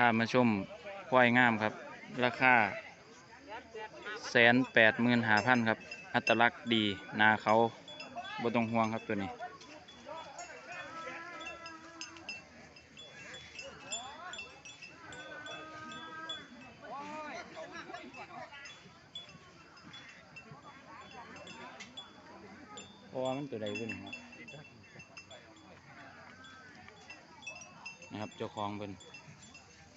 พามาชมควายงามครับ ราคาแสนแปดหมื่นหาพันครับ อัตลักษณ์ดีนาเขาบต้องห่วงครับตัวนี้ เพราะว่ามันตัวใดขึ้นครับนะครับเจ้าของเป็น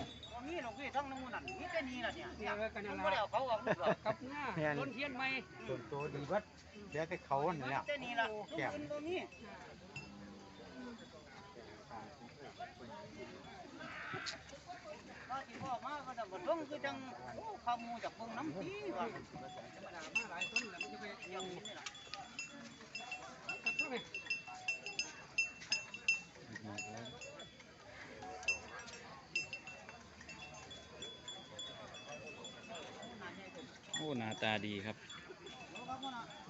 มาดิว่ามีหลวงพี่ทั้งน้ำมันนั่นมีแต่นี้ล่ะเนี่ยเนี่ยมันบ่ได้เอาเขาออกลูกหรอกกับหน้าต้นเทียนใหม่ส่วนตัวดีเบัดเดี๋ยวแต่เขามีเนี่ยแต่นี้ล่ะทุกคนบ่มีว่าที่พ่อมาก็จะบ่ลงคือจังโอ้ข้ามูจากเบิ่งน้ำทีว่ามาหลายต้นแล้วมันจะไปอย่างนี้ล่ะ หน้าตาดีครับรู้ครับว่าน่ะนี่คือตลาดครับ